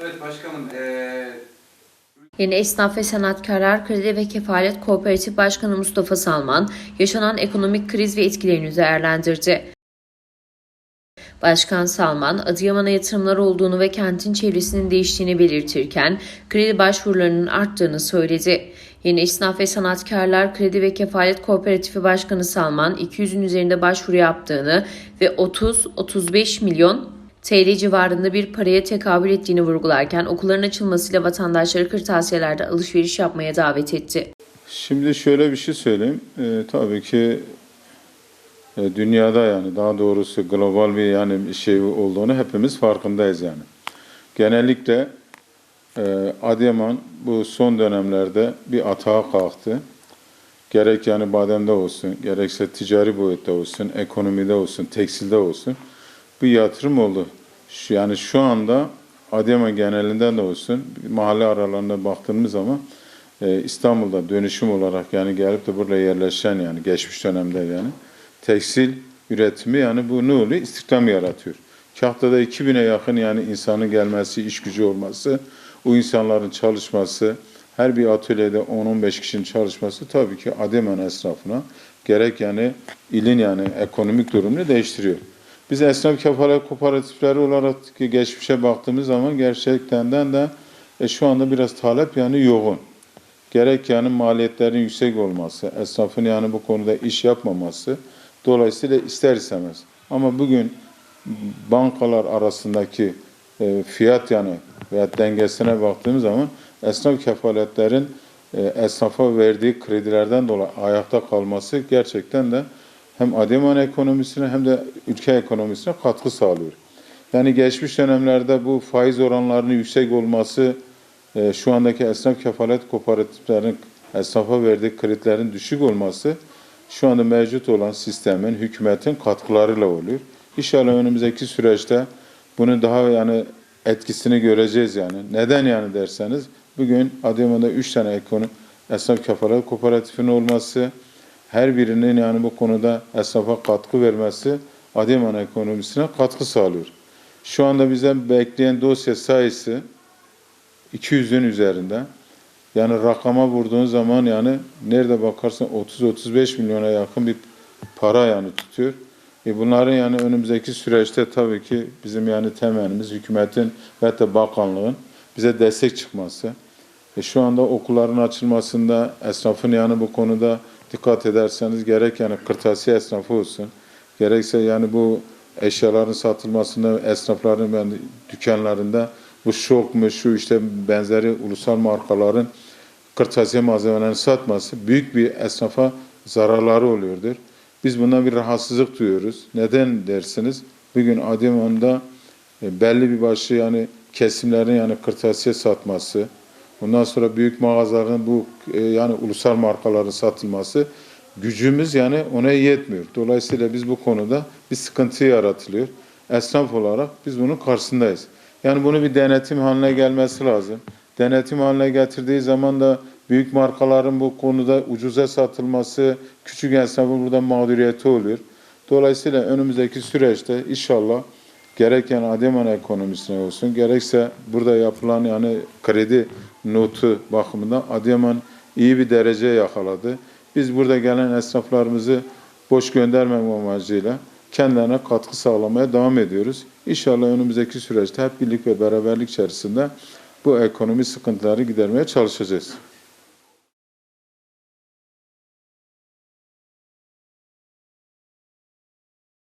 Evet başkanım, eee Yeni Esnaf ve Sanatkarlar Kredi ve Kefalet Kooperatif Başkanı Mustafa Salman, yaşanan ekonomik kriz ve etkilerini değerlendirdi. Başkan Salman, Adıyaman'a yatırımlar olduğunu ve kentin çevresinin değiştiğini belirtirken, kredi başvurularının arttığını söyledi. Yeni Esnaf ve Sanatkarlar Kredi ve Kefalet Kooperatifi Başkanı Salman, 200'ün üzerinde başvuru yaptığını ve 30-35 milyon TL civarında bir paraya tekabül ettiğini vurgularken okulların açılmasıyla vatandaşları kırtasiyelerde alışveriş yapmaya davet etti. Şimdi şöyle bir şey söyleyeyim. Ee, tabii ki e, dünyada yani daha doğrusu global bir yani şey olduğunu hepimiz farkındayız yani. Genellikle e, Adıyaman bu son dönemlerde bir atağa kalktı. Gerek yani bademde olsun, gerekse ticari boyutta olsun, ekonomide olsun, tekstilde olsun bir yatırım oldu. Yani şu anda Adıyaman genelinden de olsun mahalle aralarına baktığımız zaman e, İstanbul'da dönüşüm olarak yani gelip de burada yerleşen yani geçmiş dönemde yani tekstil üretimi yani bu ne oluyor? İstihdam yaratıyor. Kahtada 2000'e yakın yani insanın gelmesi, iş gücü olması, o insanların çalışması, her bir atölyede 10-15 kişinin çalışması tabii ki Adıyaman esnafına gerek yani ilin yani ekonomik durumunu değiştiriyor. Biz esnaf kooperatifleri olarak geçmişe baktığımız zaman gerçekten de e, şu anda biraz talep yani yoğun. Gerek yani maliyetlerin yüksek olması, esnafın yani bu konuda iş yapmaması dolayısıyla ister istemez. Ama bugün bankalar arasındaki e, fiyat yani veya dengesine baktığımız zaman esnaf kefaletlerin e, esnafa verdiği kredilerden dolayı ayakta kalması gerçekten de hem Adıyaman ekonomisine hem de ülke ekonomisine katkı sağlıyor. Yani geçmiş dönemlerde bu faiz oranlarının yüksek olması, e, şu andaki esnaf kefalet kooperatiflerinin esnafa verdiği kredilerin düşük olması şu anda mevcut olan sistemin, hükümetin katkılarıyla oluyor. İnşallah önümüzdeki süreçte bunun daha yani etkisini göreceğiz yani. Neden yani derseniz bugün Adıyaman'da 3 tane ekonomi esnaf kefalet kooperatifinin olması, her birinin yani bu konuda esnafa katkı vermesi Adıyaman ekonomisine katkı sağlıyor. Şu anda bize bekleyen dosya sayısı 200'ün üzerinde. Yani rakama vurduğun zaman yani nerede bakarsan 30-35 milyona yakın bir para yani tutuyor. E bunların yani önümüzdeki süreçte tabii ki bizim yani temennimiz hükümetin ve de bakanlığın bize destek çıkması. E şu anda okulların açılmasında esnafın yani bu konuda dikkat ederseniz gerek yani kırtasiye esnafı olsun, gerekse yani bu eşyaların satılmasında esnafların yani dükkanlarında bu şok mu şu işte benzeri ulusal markaların kırtasiye malzemelerini satması büyük bir esnafa zararları oluyordur. Biz bundan bir rahatsızlık duyuyoruz. Neden dersiniz? Bugün Adıyaman'da e, belli bir başı yani kesimlerin yani kırtasiye satması, ondan sonra büyük mağazaların bu e, yani ulusal markaların satılması gücümüz yani ona yetmiyor. Dolayısıyla biz bu konuda bir sıkıntı yaratılıyor. Esnaf olarak biz bunun karşısındayız. Yani bunu bir denetim haline gelmesi lazım. Denetim haline getirdiği zaman da büyük markaların bu konuda ucuza satılması, küçük esnafın burada mağduriyeti oluyor. Dolayısıyla önümüzdeki süreçte inşallah gerek yani Adıyaman ekonomisine olsun, gerekse burada yapılan yani kredi notu bakımından Adıyaman iyi bir derece yakaladı. Biz burada gelen esnaflarımızı boş göndermem amacıyla kendilerine katkı sağlamaya devam ediyoruz. İnşallah önümüzdeki süreçte hep birlik ve beraberlik içerisinde bu ekonomi sıkıntıları gidermeye çalışacağız.